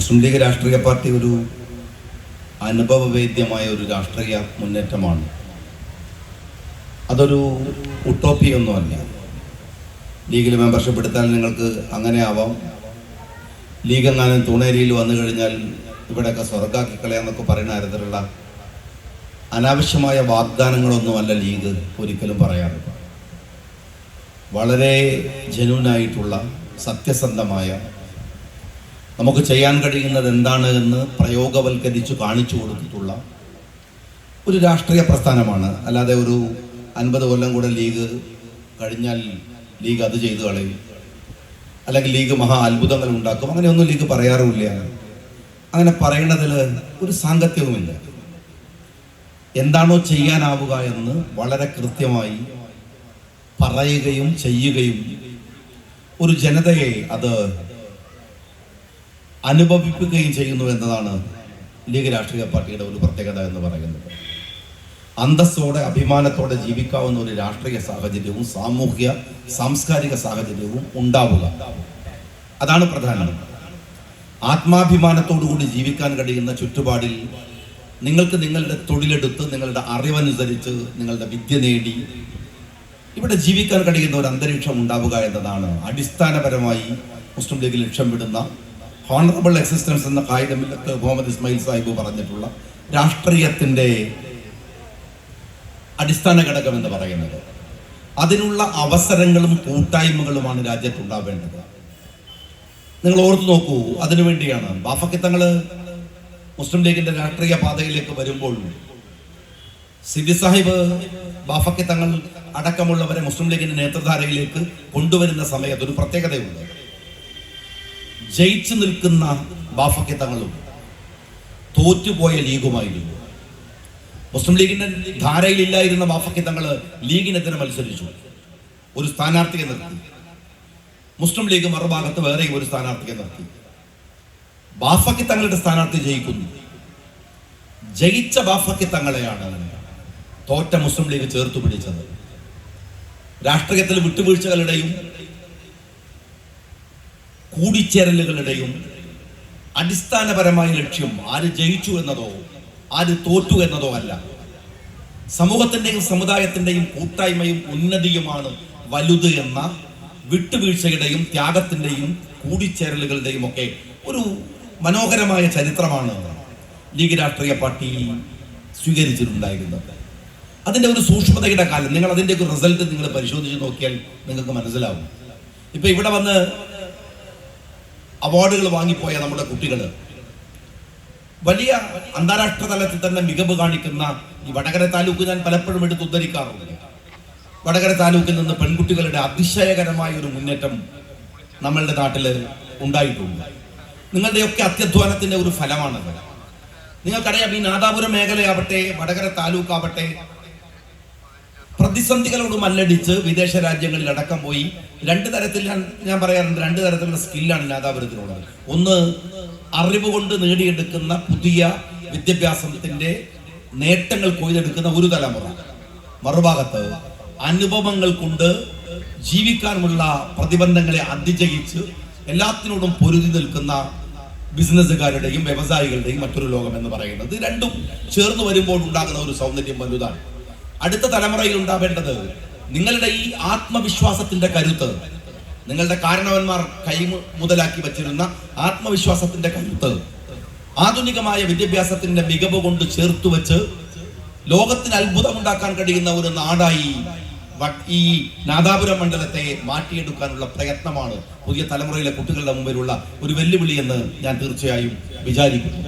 മുസ്ലിം league രാഷ്ട്രീയ party ഒരു അനുഭവവേദ്യമായ ഒരു രാഷ്ട്രീയ മുന്നേറ്റമാണ്. അതൊരു ഉട്ടോപ്പിയൊന്നുമല്ല. ലീഗിൽ മെമ്പർഷിപ്പ് എടുത്താൽ നിങ്ങൾക്ക് അങ്ങനെ ആവാം ലീഗ് എങ്ങാനും തൂണേരിയിൽ വന്നു കഴിഞ്ഞാൽ ഇവിടെയൊക്കെ സ്വർഗാക്കി കളയാന്നൊക്കെ പറയുന്ന തരത്തിലുള്ള അനാവശ്യമായ വാഗ്ദാനങ്ങളൊന്നുമല്ല ലീഗ് ഒരിക്കലും പറയാറ്. വളരെ ജനുവിനായിട്ടുള്ള സത്യസന്ധമായ നമുക്ക് ചെയ്യാൻ കഴിയുന്നത് എന്താണ് എന്ന് പ്രയോഗവൽക്കരിച്ച് കാണിച്ചു കൊടുത്തിട്ടുള്ള ഒരു രാഷ്ട്രീയ പ്രസ്ഥാനമാണ്. അല്ലാതെ ഒരു അൻപത് കൊല്ലം കൂടെ ലീഗ് കഴിഞ്ഞാൽ ലീഗ് അത് ചെയ്തു കളയും. അല്ലെങ്കിൽ ലീഗ് മഹാ അത്ഭുതങ്ങൾ ഉണ്ടാക്കും. അങ്ങനെയൊന്നും ലീഗ് പറയാറുമില്ല. അങ്ങനെ പറയുന്നതിൽ ഒരു സാങ്കത്യവുമില്ല. എന്താണോ ചെയ്യാനാവുക എന്ന് വളരെ കൃത്യമായി പറയുകയും ചെയ്യുകയും ഒരു ജനതയെ അത് അനുഭവിപ്പിക്കുകയും ചെയ്യുന്നു എന്നതാണ് ലീഗ് രാഷ്ട്രീയ പാർട്ടിയുടെ ഒരു പ്രത്യേകത എന്ന് പറയുന്നത്. അന്തസ്സോടെ അഭിമാനത്തോടെ ജീവിക്കാവുന്ന ഒരു രാഷ്ട്രീയ സാഹചര്യവും സാമൂഹ്യ സാംസ്കാരിക സാഹചര്യവും ഉണ്ടാവുക. അതാണ് പ്രധാനം. ആത്മാഭിമാനത്തോടുകൂടി ജീവിക്കാൻ കഴിയുന്ന ചുറ്റുപാടിൽ നിങ്ങൾക്ക് നിങ്ങളുടെ തൊഴിലെടുത്ത് നിങ്ങളുടെ അറിവനുസരിച്ച് നിങ്ങളുടെ വിദ്യ നേടി ഇവിടെ ജീവിക്കാൻ കഴിയുന്ന ഒരു അന്തരീക്ഷം ഉണ്ടാവുക എന്നതാണ്. അടിസ്ഥാനപരമായി മുസ്ലിം ലീഗ് ലക്ഷ്യം വിടുന്ന ഹോണറബിൾ എക്സിസ്റ്റൻസ് എന്ന കായികമില്ലത്ത് മുഹമ്മദ് ഇസ്മായിൽ സാഹിബ് പറഞ്ഞിട്ടുള്ള രാഷ്ട്രീയത്തിന്റെ അടിസ്ഥാന ഘടകം എന്ന് പറയുന്നത്. അതിനുള്ള അവസരങ്ങളും കൂട്ടായ്മകളുമാണ് രാജ്യത്തുണ്ടാവേണ്ടത്. നിങ്ങൾ ഓർത്തു നോക്കൂ അതിനുവേണ്ടിയാണ് തങ്ങൾ മുസ്ലിം ലീഗിന്റെ രാഷ്ട്രീയ പാതയിലേക്ക് വരുമ്പോൾ സിബി സാഹിബ് ബാഫക്കി തങ്ങൾ അടക്കമുള്ളവരെ മുസ്ലിം ലീഗിന്റെ നേതൃധാരയിലേക്ക് കൊണ്ടുവരുന്ന സമയത്ത് ഒരു പ്രത്യേകതയുണ്ട്. ജയിച്ചു നിൽക്കുന്ന ബാഫക്കി തങ്ങളും തോറ്റുപോയ ലീഗുമായിരുന്നു. മുസ്ലിം ലീഗിന്റെ ധാരയിലില്ലായിരുന്ന ബാഫക്കി തങ്ങൾ ലീഗിനെതിരെ മത്സരിച്ചു. ഒരു സ്ഥാനാർത്ഥിയെ നിർത്തി. മുസ്ലിം ലീഗ് മറുഭാഗത്ത് വേറെയും ഒരു സ്ഥാനാർത്ഥിയെ നിർത്തി. ബാഫക്കി തങ്ങളുടെ സ്ഥാനാർത്ഥി ജയിക്കുന്നു. ജയിച്ച ബാഫക്കി തങ്ങളെയാണ് തോറ്റ മുസ്ലിം ലീഗ് ചേർത്തു പിടിച്ചത്. രാഷ്ട്രീയത്തിൽ വിട്ടുവീഴ്ചകളുടെയും കൂടിച്ചേരലുകളുടെയും അടിസ്ഥാനപരമായ ലക്ഷ്യം ആര് ജയിച്ചു എന്നതോ ആര് തോറ്റു എന്നതോ അല്ല. സമൂഹത്തിന്റെയും സമുദായത്തിന്റെയും കൂട്ടായ്മയും ഉന്നതിയുമാണ് വലുത് എന്ന വിട്ടുവീഴ്ചയുടെയും ത്യാഗത്തിന്റെയും കൂടിച്ചേരലുകളുടെയും ഒക്കെ ഒരു മനോഹരമായ ചരിത്രമാണ് ലീഗ് രാഷ്ട്രീയ പാർട്ടി സ്വീകരിച്ചിട്ടുണ്ടായിരുന്നത്. അതിന്റെ ഒരു സൂക്ഷ്മതയുടെ കാലം നിങ്ങൾ അതിന്റെ ഒരു റിസൾട്ട് നിങ്ങൾ പരിശോധിച്ച് നോക്കിയാൽ നിങ്ങൾക്ക് മനസ്സിലാവും. ഇപ്പം ഇവിടെ വന്ന് അവാർഡുകൾ വാങ്ങിപ്പോയ നമ്മുടെ കുട്ടികൾ വലിയ അന്താരാഷ്ട്ര തലത്തിൽ തന്നെ മികവ് കാണിക്കുന്ന ഈ വടകര താലൂക്ക് ഞാൻ പലപ്പോഴും എടുത്ത് ഉദ്ധരിക്കാറുണ്ട്. വടകര താലൂക്കിൽ നിന്ന് പെൺകുട്ടികളുടെ അതിശയകരമായ ഒരു മുന്നേറ്റം നമ്മളുടെ നാട്ടിൽ ഉണ്ടായിട്ടുണ്ട്. നിങ്ങളുടെയൊക്കെ അത്യധ്വാനത്തിന്റെ ഒരു ഫലമാണത്. നിങ്ങൾക്കറിയാം ഈ നാദാപുരം മേഖലയാവട്ടെ വടകര താലൂക്കാവട്ടെ പ്രതിസന്ധികളോട് മല്ലടിച്ച് വിദേശ രാജ്യങ്ങളിൽ അടക്കം പോയി. രണ്ട് തരത്തിൽ ഞാൻ പറയാറുണ്ട്. രണ്ട് തരത്തിലുള്ള സ്കില്ലാണ് നാദാപുരത്തിനുള്ളത് ഒന്ന് അറിവ് കൊണ്ട് നേടിയെടുക്കുന്ന പുതിയ വിദ്യാഭ്യാസത്തിന്റെ നേട്ടങ്ങൾ കൊയ്തെടുക്കുന്ന ഒരു തലമുറ. മറുഭാഗത്ത് അനുഭവങ്ങൾ കൊണ്ട് ജീവിക്കാനുള്ള പ്രതിബന്ധങ്ങളെ അതിജയിച്ച് എല്ലാത്തിനോടും പൊരുതി നിൽക്കുന്ന ബിസിനസ്സുകാരുടെയും വ്യവസായികളുടെയും മറ്റൊരു ലോകം എന്ന് പറയുന്നത് രണ്ടും ചേർന്ന് വരുമ്പോൾ ഉണ്ടാകുന്ന ഒരു സൗന്ദര്യം വലുതാണ്. അടുത്ത തലമുറയിൽ ഉണ്ടാവേണ്ടത് നിങ്ങളുടെ ഈ ആത്മവിശ്വാസത്തിന്റെ കരുത്ത്. നിങ്ങളുടെ കാരണവന്മാർ കൈ മുതലാക്കി വച്ചിരുന്ന ആത്മവിശ്വാസത്തിന്റെ കരുത്ത്. ആധുനികമായ വിദ്യാഭ്യാസത്തിന്റെ മികവ് കൊണ്ട് ചേർത്ത് വെച്ച് ലോകത്തിന് അത്ഭുതമുണ്ടാക്കാൻ കഴിയുന്ന ഒരു നാടായി ഈ നാദാപുരം മണ്ഡലത്തെ മാറ്റിയെടുക്കാനുള്ള പ്രയത്നമാണ് പുതിയ തലമുറയിലെ കുട്ടികളുടെ മുമ്പിലുള്ള ഒരു വെല്ലുവിളി എന്ന് ഞാൻ തീർച്ചയായും വിചാരിക്കുന്നു.